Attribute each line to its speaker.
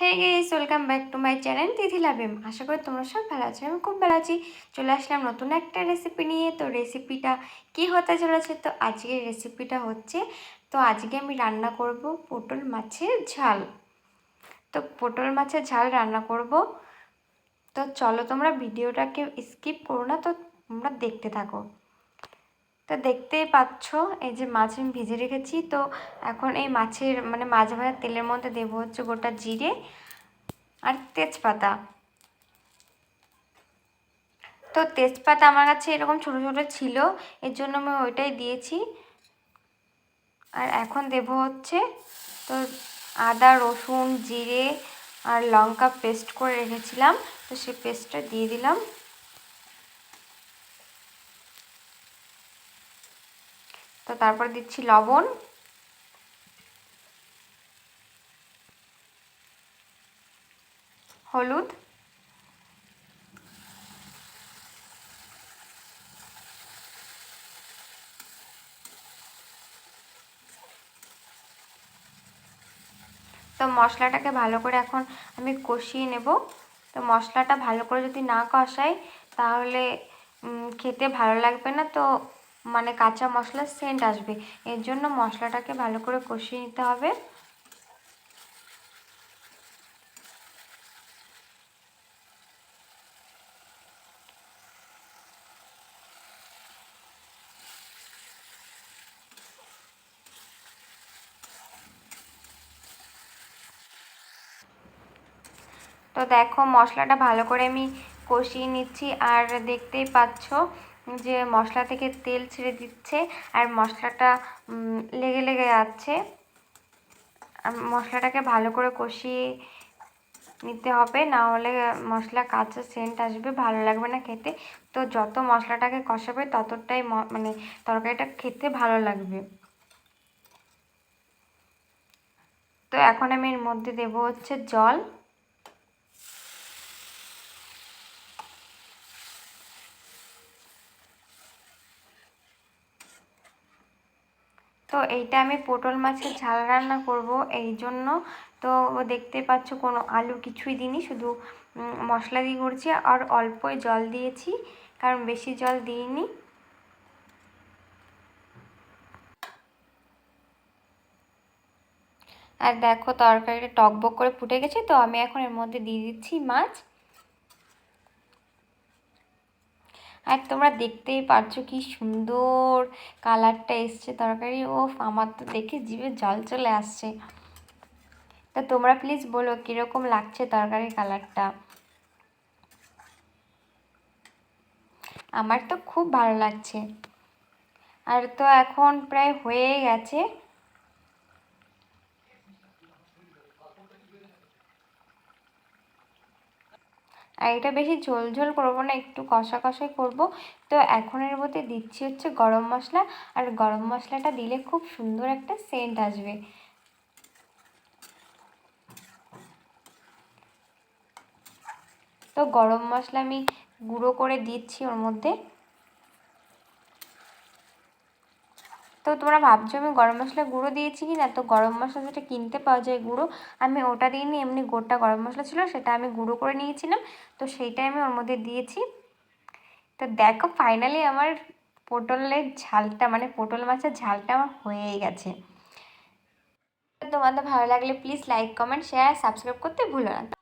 Speaker 1: Hey guys welcome back to my channel Tithi লাভেম আশা করি তোমরা সব ভালো আছো, আমি খুব ভালো আছি। চলে আসলাম নতুন একটা রেসিপি নিয়ে। তো রেসিপিটা কি হতে চলেছে? তো আজকের রেসিপিটা হচ্ছে, তো আজকে আমি রান্না করব পটল মাছের ঝাল। তো পটল মাছের ঝাল রান্না করব। তো চলো তোমরা ভিডিওটাকে স্কিপ করো না, তো তোমরা দেখতে থাকো। তো দেখতেই পাচ্ছ, এই যে মাছ আমি ভেজে রেখেছি, তো এখন এই মাছের মানে মাছ ভাজার তেলের মধ্যে দেবো হচ্ছে গোটা জিরে আর তেজপাতা। তো তেজপাতা আমার কাছে এরকম ছোটো ছোটো ছিল, এর জন্য আমি ওইটাই দিয়েছি। আর এখন দেব হচ্ছে তো আদা, রসুন, জিরে আর লঙ্কা পেস্ট করে রেখেছিলাম, তো সেই পেস্টটা দিয়ে দিলাম। তো তারপর দিচ্ছি লবণ। হলুদ। তো মশলাটাকে ভালো করে এখন আমি কষিয়ে নেব। তো মশলাটা ভালো করে যদি না কষাই, তাহলে খেতে ভালো লাগবে না। তো মানে কাঁচা মশলার সেন্ট আসবে। এর জন্য মশলাটাকে ভালো করে কষিয়ে নিতে হবে। তো দেখো মশলাটা ভালো করে আমি কষিয়ে নিচ্ছি। আর দেখতেই পাচ্ছ যে মশলা থেকে তেল ছেড়ে দিচ্ছে আর মশলাটা লেগে লেগে যাচ্ছে। মশলাটাকে ভালো করে কষিয়ে নিতে হবে, না হলে মশলা কাঁচা সেন্ট আসবে, ভালো লাগবে না খেতে। তো যত মশলাটাকে কষাবে, ততটাই মানে তরকারিটা খেতে ভালো লাগবে। তো এখন আমি এর মধ্যে দেব হচ্ছে জল। তো এইটা আমি পটল মাছের ঝাল রান্না করব এই জন্য। তো দেখতে পাচ্ছ কোনো আলু কিছুই দিইনি, শুধু মশলা দিয়ে করছি আর অল্পই জল দিয়েছি, কারণ বেশি জল দিইনি। আর দেখো তরকারিটা টকবক করে ফুটে গেছে, তো আমি এখন এর মধ্যে দিয়ে দিচ্ছি মাছ। আর তোমরা দেখতেই পারছ কি সুন্দর কালারটা এসছে তরকারি। ও আমার তো দেখে জিভে জল চলে আসছে। তো তোমরা প্লিজ বলো কীরকম লাগছে তরকারির কালারটা? আমার তো খুব ভালো লাগছে। আর তো এখন প্রায় হয়ে গেছে। আর এটা বেশি ঝোল ঝোল করব না, একটু কষা কষাই করব। তো এখন এর মধ্যে দিচ্ছি হচ্ছে গরম মশলা, আর গরম মশলাটা দিলে খুব সুন্দর একটা সেন্ট আসবে। তো গরম মশলা আমি গুঁড়ো করে দিচ্ছি ওর মধ্যে। তো তোমরা ভাবছ আমি গরম মশলা গুঁড়ো দিয়েছি কি না তো গরম মশলা যেটা কিনতে পাওয়া যায় গুঁড়ো, আমি ওটা দিইনি, এমনি গোটা গরম মশলা ছিল, সেটা আমি গুঁড়ো করে নিয়েছিলাম। তো সেইটাই আমি ওর মধ্যে দিয়েছি। তো দেখো ফাইনালি আমার পটলের ঝালটা মানে পটল মাছের ঝালটা আমার হয়েই গেছে। তোমাদের ভালো লাগলে please like comment share subscribe করতে ভুলো না।